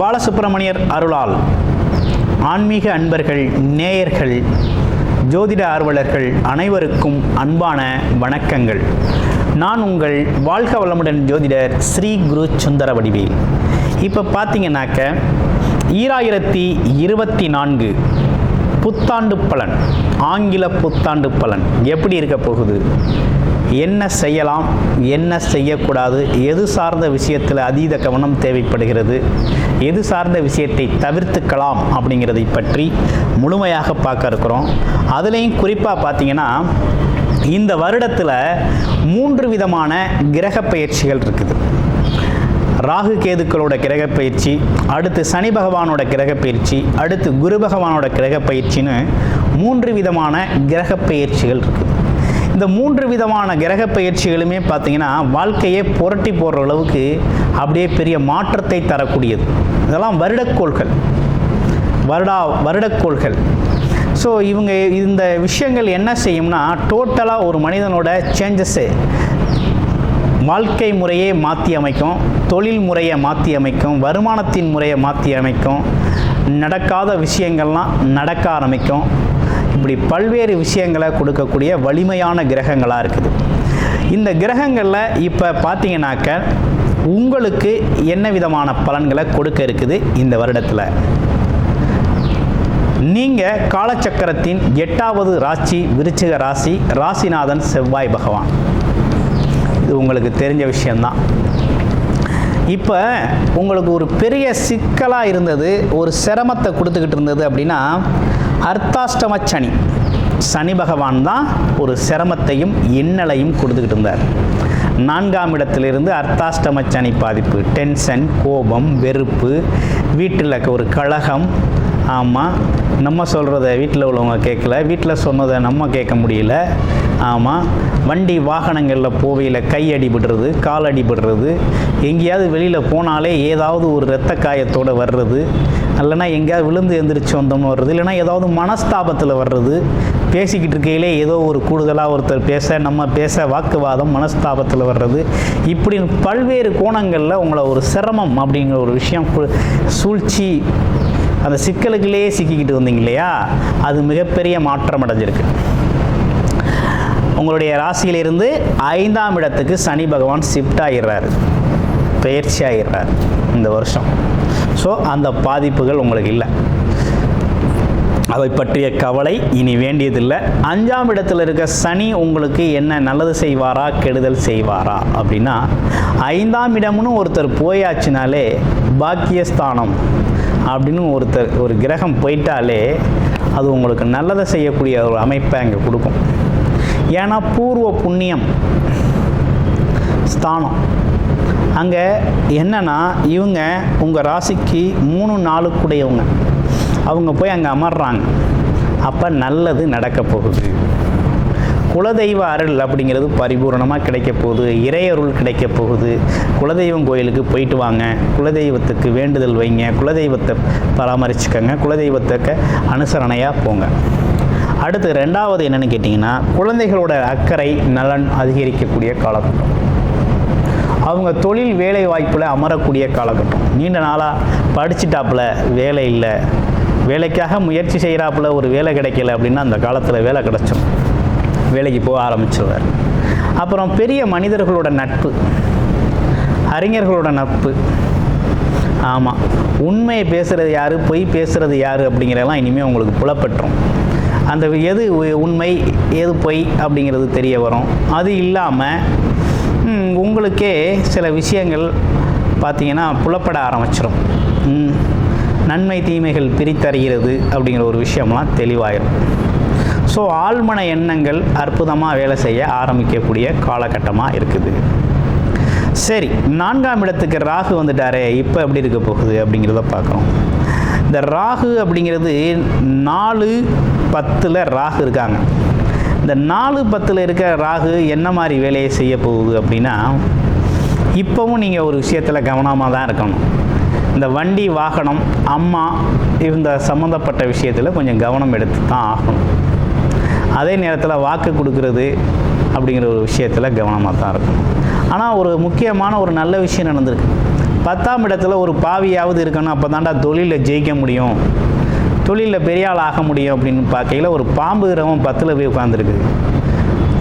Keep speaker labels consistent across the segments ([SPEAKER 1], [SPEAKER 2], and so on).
[SPEAKER 1] பாலசுப்பிரமணியர் அருளால் ஆன்மீக அன்பர்கள் நேயர்கள் ஜோதிட ஆர்வலர்கள் அனைவருக்கும் அன்பான வணக்கங்கள். நான் உங்கள் வாழ்க வளமுடன் ஜோதிடர் ஸ்ரீ குரு சுந்தர வடிவேல் இப்போ பார்த்தீங்கன்னாக்க ஈராயிரத்தி இருபத்தி நான்கு புத்தாண்டு பலன் ஆங்கில புத்தாண்டு பலன் எப்படி இருக்க போகுது? என்ன செய்யலாம் என்ன செய்யக்கூடாது எது சார்ந்த விஷயத்தில் அதீத கவனம் தேவைப்படுகிறது எது சார்ந்த விஷயத்தை தவிர்த்துக்கலாம் அப்படிங்கிறதை பற்றி முழுமையாக பார்க்க இருக்கிறோம். அதுலேயும் குறிப்பாக பார்த்தீங்கன்னா இந்த வருடத்தில் மூன்று விதமான கிரக பயிற்சிகள் இருக்குது. ராகு கேதுக்களோட கிரக பயிற்சி அடுத்து சனி பகவானோட கிரக பயிற்சி அடுத்து குரு பகவானோட கிரக பயிற்சின்னு மூன்று விதமான கிரக பயிற்சிகள் இருக்குது. இந்த மூன்று விதமான கிரக பயிற்சிகளுமே பார்த்தீங்கன்னா வாழ்க்கையை புரட்டி போடுற அளவுக்கு அப்படியே பெரிய மாற்றத்தை தரக்கூடியது. இதெல்லாம் வருடக்கோள்கள். வருடா வருடக்கோள்கள். ஸோ இவங்க இந்த விஷயங்கள் என்ன செய்யும்னா டோட்டலாக ஒரு மனிதனோட சேஞ்சஸ்ஸு வாழ்க்கை முறையை மாற்றி அமைக்கும் தொழில் முறையை மாற்றி அமைக்கும் வருமானத்தின் முறையை மாற்றி அமைக்கும் நடக்காத விஷயங்கள்லாம் நடக்க ஆரம்பிக்கும். இப்படி பல்வேறு விஷயங்களை கொடுக்கக்கூடிய வலிமையான கிரகங்களாக இருக்குது. இந்த கிரகங்களில் இப்போ பார்த்தீங்கன்னாக்க உங்களுக்கு என்ன விதமான பலன்களை கொடுக்க இருக்குது இந்த வருடத்தில்? நீங்கள் காலச்சக்கரத்தின் எட்டாவது ராசி விருச்சிக ராசி ராசிநாதன் செவ்வாய் பகவான். இது உங்களுக்கு தெரிஞ்ச விஷயந்தான் இப்போ உங்களுக்கு ஒரு பெரிய சிக்கலாக இருந்தது ஒரு சிரமத்தை கொடுத்துக்கிட்டு இருந்தது அப்படின்னா அர்த்தாஷ்டம சனி சனி பகவான் தான் ஒரு சிரமத்தையும் இன்னலையும் கொடுத்துக்கிட்டு இருந்தார். நான்காம் இடத்திலிருந்து அர்த்தாஷ்டம சனி பாதிப்பு டென்ஷன் கோபம் வெறுப்பு வீட்டில் ஒரு கழகம் ஆமாம் நம்ம சொல்கிறத வீட்டில் உள்ளவங்க கேட்கல. வீட்டில் சொன்னதை நம்ம கேட்க முடியல. ஆமாம் வண்டி வாகனங்களில் போவையில் கை அடிபடுறது கால் அடிபடுறது எங்கேயாவது வெளியில் போனாலே ஏதாவது ஒரு இரத்த காயத்தோடு வர்றது இல்லைனா எங்கேயாவது விழுந்து எந்திரிச்சு வந்தோம்னு வர்றது இல்லைன்னா ஏதாவது மனஸ்தாபத்தில் வர்றது பேசிக்கிட்டு இருக்கையிலே ஏதோ ஒரு கூடுதலாக ஒருத்தர் பேச நம்ம பேச வாக்குவாதம் மனஸ்தாபத்தில் வர்றது. இப்படி பல்வேறு கோணங்களில் உங்களை ஒரு சிரமம் அப்படிங்கிற ஒரு விஷயம் சூழ்ச்சி அந்த சிக்கலுக்குள்ளேயே சிக்கிக்கிட்டு வந்தீங்க இல்லையா? அது மிகப்பெரிய மாற்றம் அடைஞ்சிருக்கு. உங்களுடைய ராசியிலிருந்து ஐந்தாம் இடத்துக்கு சனி பகவான் ஷிஃப்ட் ஆகிடுறாரு பயிற்சி ஆகிடுறாரு இந்த வருஷம். ஸோ அந்த பாதிப்புகள் உங்களுக்கு இல்லை. அதை பற்றிய கவலை இனி வேண்டியதில்லை. அஞ்சாம் இடத்துல இருக்க சனி உங்களுக்கு என்ன நல்லது செய்வாரா கெடுதல் செய்வாரா அப்படின்னா ஐந்தாம் இடம்னு ஒருத்தர் போயாச்சுனாலே பாக்கியஸ்தானம். அப்படின்னு ஒருத்தர் ஒரு கிரகம் போயிட்டாலே அது உங்களுக்கு நல்லதை செய்யக்கூடிய ஒரு அமைப்பை அங்கே கொடுக்கும். ஏன்னா பூர்வ புண்ணியம் ஸ்தானம். அங்கே என்னென்னா இவங்க உங்கள் ராசிக்கு மூணு நாளுக்குடையவங்க. அவங்க போய் அங்கே அமர்றாங்க. அப்போ நல்லது நடக்க போகுது. குலதெய்வ அருள் அப்படிங்கிறது பரிபூரணமாக கிடைக்க போகுது. இறையருள் கிடைக்க போகுது. குலதெய்வம் கோயிலுக்கு போயிட்டு வாங்க. குலதெய்வத்துக்கு வேண்டுதல் வைங்க. குலதெய்வத்தை பராமரிச்சுக்கங்க. குலதெய்வத்துக்கு அனுசரணையாக போங்க. அடுத்து ரெண்டாவது என்னென்னு கேட்டிங்கன்னா குழந்தைகளோட அக்கறை நலன் அதிகரிக்கக்கூடிய காலகட்டம். அவங்க தொழில் வேலை வாய்ப்பில் அமரக்கூடிய காலகட்டம். நீண்ட நாளாக படிச்சிட்டாப்புல வேலை இல்லை. வேலைக்காக முயற்சி செய்கிறாப்புல ஒரு வேலை கிடைக்கல அப்படின்னா அந்த காலத்தில் வேலை கிடச்சிடும் வேலைக்கு போக ஆரம்பிச்சிருவார். அப்புறம் பெரிய மனிதர்களோட நட்பு அறிஞர்களோட நட்பு. ஆமாம் உண்மையை பேசுகிறது யார் பொய் பேசுகிறது யார் அப்படிங்கிறதெல்லாம் இனிமேல் உங்களுக்கு புலப்பட்டுரும். அந்த எது உ- உண்மை எது பொய் அப்படிங்கிறது தெரிய வரும். அது இல்லாமல் உங்களுக்கே சில விஷயங்கள் பார்த்தீங்கன்னா புலப்பட ஆரம்பிச்சிடும் ம், நன்மை தீமைகள் பிரித்தறிகிறது அப்படிங்கிற ஒரு விஷயம்லாம் தெளிவாயிடும் ஸோ ஆழ்மன எண்ணங்கள் அற்புதமாக வேலை செய்ய ஆரம்பிக்கக்கூடிய காலகட்டமாக இருக்குது. சரி நான்காம் இடத்துக்கு ராகு வந்துட்டாரே இப்போ எப்படி இருக்க போகுது அப்படிங்கிறத பார்க்குறோம். இந்த ராகு அப்படிங்கிறது நாலு பத்தில் ராகு இருக்காங்க. இந்த நாலு பத்தில் இருக்க ராகு என்ன மாதிரி வேலையை செய்ய போகுது அப்படின்னா இப்போவும் நீங்கள் ஒரு விஷயத்தில் கவனமாக தான் இருக்கணும். இந்த வண்டி வாகனம் அம்மா இந்த சம்மந்தப்பட்ட விஷயத்தில் கொஞ்சம் கவனம் எடுத்து தான் ஆகணும். அதே நேரத்தில் வாக்கு கொடுக்கறது அப்படிங்கிற ஒரு விஷயத்தில் கவனமாக தான் இருக்கும் ஆனால் ஒரு முக்கியமான ஒரு நல்ல விஷயம் நடந்திருக்கு. பத்தாம் இடத்துல ஒரு பாவியாவது இருக்கணும் அப்போ தாண்டா தொழிலில் ஜெயிக்க முடியும். தொழிலில் பெரிய ஆள் ஆக முடியும் அப்படின்னு பார்க்கையில் ஒரு பாம்பு கிரகம் பத்தில் போய் உட்காந்துருக்குது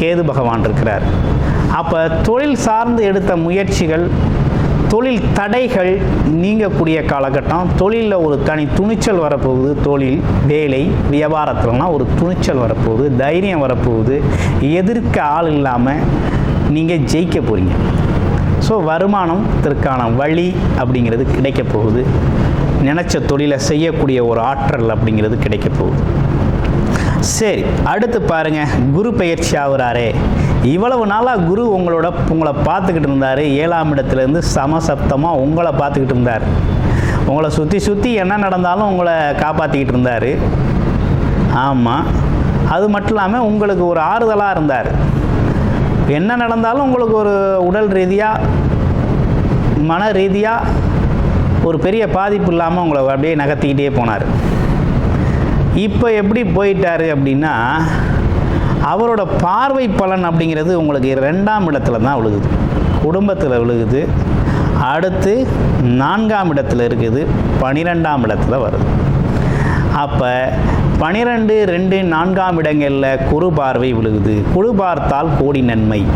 [SPEAKER 1] கேது பகவான் இருக்கிறார். அப்போ தொழில் சார்ந்து எடுத்த முயற்சிகள் தொழில் தடைகள் நீங்கக்கூடிய காலகட்டம். தொழிலில் ஒரு தனி துணிச்சல் வரப்போகுது. தொழில் வேலை வியாபாரத்துலலாம் ஒரு துணிச்சல் வரப்போகுது. தைரியம் வரப்போகுது. எதிர்க்க ஆள் இல்லாமல் நீங்கள் ஜெயிக்க போகிறீங்க ஸோ வருமானத்திற்கான வழி அப்படிங்கிறது கிடைக்க போகுது. நினச்ச தொழிலை செய்யக்கூடிய ஒரு ஆற்றல் அப்படிங்கிறது கிடைக்க போகுது. சரி அடுத்து பாருங்க. குரு பயிற்சி ஆகுறாரே. இவ்வளவு நாளாக குரு உங்களோட உங்களை பார்த்துக்கிட்டு இருந்தார். ஏழாம் இடத்துலேருந்து சமசப்தமாக உங்களை பார்த்துக்கிட்டு இருந்தார். உங்களை சுற்றி சுற்றி என்ன நடந்தாலும் உங்களை காப்பாற்றிக்கிட்டு இருந்தார். ஆமாம் அது மட்டும் இல்லாமல் உங்களுக்கு ஒரு ஆறுதலாக இருந்தார். என்ன நடந்தாலும் உங்களுக்கு ஒரு உடல் ரீதியாக மன ரீதியாக ஒரு பெரிய பாதிப்பு இல்லாமல் உங்களை அப்படியே நகர்த்திக்கிட்டே போனார். இப்போ எப்படி போயிட்டார் அப்படின்னா அவரோட பார்வை பலன் அப்படிங்கிறது உங்களுக்கு ரெண்டாம் இடத்துல தான் விழுகுது. குடும்பத்தில் விழுகுது. அடுத்து நான்காம் இடத்துல இருக்குது. பனிரெண்டாம் இடத்துல வருது. அப்போ பனிரெண்டு ரெண்டு நான்காம் இடங்களில் குறு பார்வை விழுகுது. குரு பார்த்தால் கோடி நன்மை.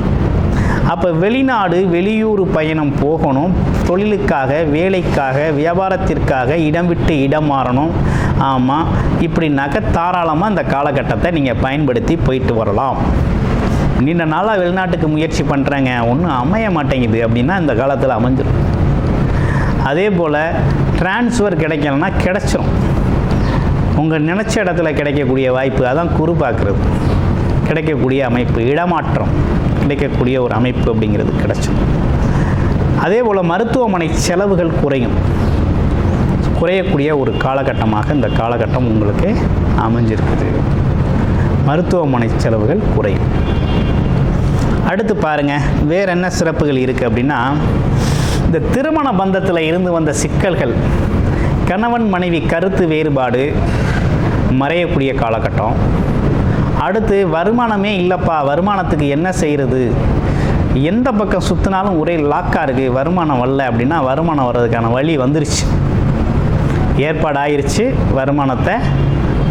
[SPEAKER 1] அப்போ வெளிநாடு வெளியூர் பயணம் போகணும். தொழிலுக்காக வேலைக்காக வியாபாரத்திற்காக இடம் விட்டு இடம் மாறணும். ஆமாம் இப்படி நகை தாராளமாக இந்த காலகட்டத்தை நீங்கள் பயன்படுத்தி போயிட்டு வரலாம். நீண்ட நாளாக வெளிநாட்டுக்கு முயற்சி பண்ணுறேங்க ஒன்றும் அமைய மாட்டேங்குது அப்படின்னா இந்த காலத்தில் அமைஞ்சிடும் அதே போல் டிரான்ஸ்ஃபர் கிடைக்கலன்னா கிடைச்சிரும். உங்கள் நினச்ச இடத்துல கிடைக்கக்கூடிய வாய்ப்பு அதான் குறு பார்க்குறது. கிடைக்கக்கூடிய அமைப்பு இடமாற்றம். கிடைக்கக்கூடிய ஒரு அமைப்பு அப்படிங்கிறது கிடைச்சிடும் அதே போல் மருத்துவமனை செலவுகள் குறையும். குறையக்கூடிய ஒரு காலகட்டமாக இந்த காலகட்டம் உங்களுக்கு அமைஞ்சிருக்குது. மருத்துவமனை செலவுகள் குறையும். அடுத்து பாருங்கள் வேறு என்ன சிறப்புகள் இருக்குது அப்படின்னா இந்த திருமண பந்தத்தில் இருந்து வந்த சிக்கல்கள் கணவன் மனைவி கருத்து வேறுபாடு மறையக்கூடிய காலகட்டம். அடுத்து வருமானமே இல்லைப்பா வருமானத்துக்கு என்ன செய்கிறது எந்த பக்கம் சுற்றினாலும் ஒரே லாக்காக இருக்குது வருமானம் வரல அப்படின்னா வருமானம் வர்றதுக்கான வழி வந்துருச்சு. ஏற்பாடாயிருச்சு. வருமானத்தை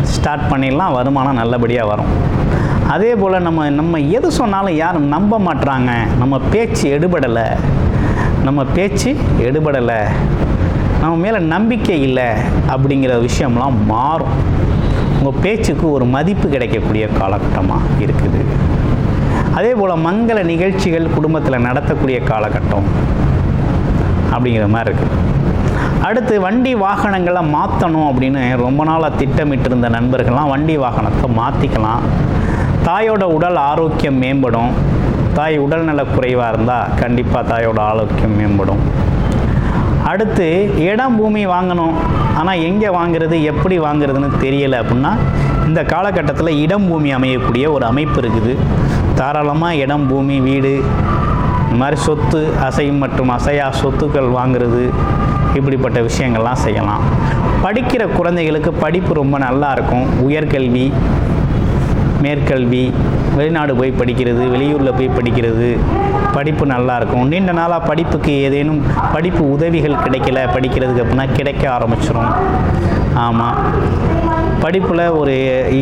[SPEAKER 1] ஸ்டார்ட் பண்ணிடலாம். வருமானம் நல்லபடியாக வரும். அதே போல் நம்ம நம்ம எது சொன்னாலும் யாரும் நம்ப மாட்றாங்க? நம்ம பேச்சு எடுபடலை. நம்ம பேச்சு எடுபடலை. நம்ம மேலே நம்பிக்கை இல்லை அப்படிங்கிற விஷயம்லாம் மாறும். உங்கள் பேச்சுக்கு ஒரு மதிப்பு கிடைக்கக்கூடிய காலகட்டமாக இருக்குது. அதே போல் மங்கள நிகழ்ச்சிகள் குடும்பத்தில் நடத்தக்கூடிய காலகட்டம் அப்படிங்கிற மாதிரி இருக்குது அடுத்து வண்டி வாகனங்களை மாற்றணும் அப்படின்னு ரொம்ப நாளாக திட்டமிட்டு இருந்த நண்பர்கள்லாம் வண்டி வாகனத்தை மாற்றிக்கலாம் தாயோட உடல் ஆரோக்கியம் மேம்படும். தாய் உடல்நல குறைவாக இருந்தால் கண்டிப்பாக தாயோட ஆரோக்கியம் மேம்படும். அடுத்து இடம் பூமி வாங்கணும். ஆனால் எங்கே வாங்குறது எப்படி வாங்குறதுன்னு தெரியலை அப்படின்னா இந்த காலகட்டத்தில் இடம் பூமி அமையக்கூடிய ஒரு அமைப்பு இருக்குது. தாராளமாக இடம் பூமி வீடு இந்த மாதிரி சொத்து அசையும் மற்றும் அசையா சொத்துக்கள் வாங்குறது இப்படிப்பட்ட விஷயங்கள்லாம் செய்யலாம். படிக்கிற குழந்தைகளுக்கு படிப்பு ரொம்ப நல்லா இருக்கும். உயர்கல்வி மேற்கல்வி வெளிநாடு போய் படிக்கிறது வெளியூரில் போய் படிக்கிறது படிப்பு நல்லா இருக்கும். நீண்ட நாளாக படிப்புக்கு ஏதேனும் படிப்பு உதவிகள் கிடைக்கல படிக்கிறதுக்கு அப்படின்னா கிடைக்க ஆரம்பிச்சிடும் ஆமாம் படிப்பில் ஒரு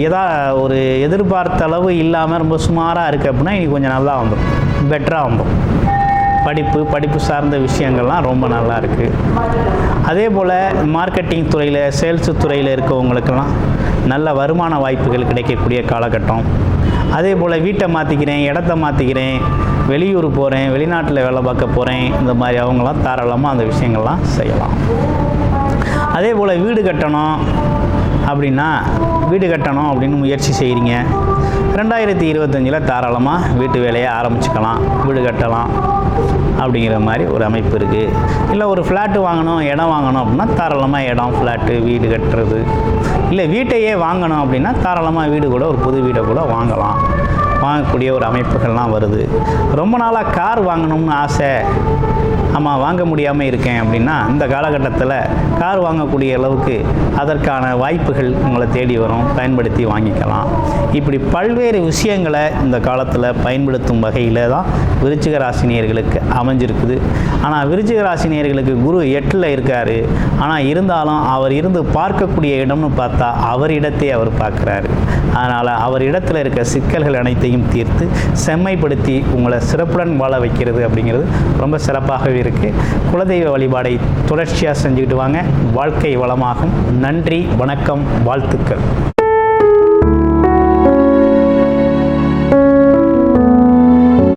[SPEAKER 1] எதா ஒரு எதிர்பார்த்த அளவு இல்லாமல் ரொம்ப சுமாராக இருக்குது அப்படின்னா இன்றைக்கி கொஞ்சம் நல்லா வந்துடும் பெட்டராக வந்துடும் படிப்பு படிப்பு சார்ந்த விஷயங்கள்லாம் ரொம்ப நல்லா இருக்குது அதே போல் மார்க்கெட்டிங் துறையில் சேல்ஸு துறையில் இருக்கவங்களுக்கெல்லாம் நல்ல வருமான வாய்ப்புகள் கிடைக்கக்கூடிய காலகட்டம். அதே போல் வீட்டை மாற்றிக்கிறேன் இடத்த மாற்றிக்கிறேன் வெளியூர் போகிறேன் வெளிநாட்டில் வேலை பார்க்க போகிறேன் இந்த மாதிரி அவங்களாம் தாராளமாக அந்த விஷயங்கள்லாம் செய்யலாம். அதே போல் வீடு கட்டணும் அப்படின்னா வீடு கட்டணும் அப்படின்னு முயற்சி செய்கிறீங்க ரெண்டாயிரத்தி இருபத்தஞ்சில் தாராளமாக வீட்டு வேலையை ஆரம்பிச்சுக்கலாம். வீடு கட்டலாம் அப்படிங்கிற மாதிரி ஒரு அமைப்பு இருக்குது இல்லை ஒரு ஃப்ளாட்டு வாங்கணும் இடம் வாங்கணும் அப்படின்னா தாராளமாக இடம் ஃப்ளாட்டு வீடு கட்டுறது. இல்லை வீட்டையே வாங்கணும் அப்படின்னா தாராளமாக வீடு கூட ஒரு புது வீடை கூட வாங்கலாம். வாங்கக்கூடிய ஒரு அமைப்புகள்லாம் வருது. ரொம்ப நாளாக கார் வாங்கணும்னு ஆசை. ஆமாம் வாங்க முடியாமல் இருக்கேன் அப்படின்னா இந்த காலகட்டத்தில் கார் வாங்கக்கூடிய அளவுக்கு அதற்கான வாய்ப்புகள் உங்களை தேடி வரும் பயன்படுத்தி வாங்கிக்கலாம். இப்படி பல்வேறு விஷயங்களை இந்த காலத்தில் பயன்படுத்தும் வகையில் தான் விருச்சிக ராசினியர்களுக்கு அமைஞ்சிருக்குது. ஆனால் விருச்சிக ராசினியர்களுக்கு குரு எட்டில் இருக்கார். ஆனால் இருந்தாலும் அவர் இருந்து பார்க்கக்கூடிய இடம்னு பார்த்தா அவர் இடத்தை அவர் பார்க்குறாரு. அதனால் அவர் இடத்துல இருக்க சிக்கல்கள் அனைத்தையும் தீர்த்து செம்மைப்படுத்தி உங்களை சிறப்புடன் வாழ வைக்கிறது அப்படிங்கிறது ரொம்ப சிறப்பாகவே இருக்குது இருக்குது குலதெய்வ வழிபாடை தொடர்ச்சியாக செஞ்சுக்கிட்டு வாங்க. வாழ்க்கை வளமாகும். நன்றி வணக்கம் வாழ்த்துக்கள்.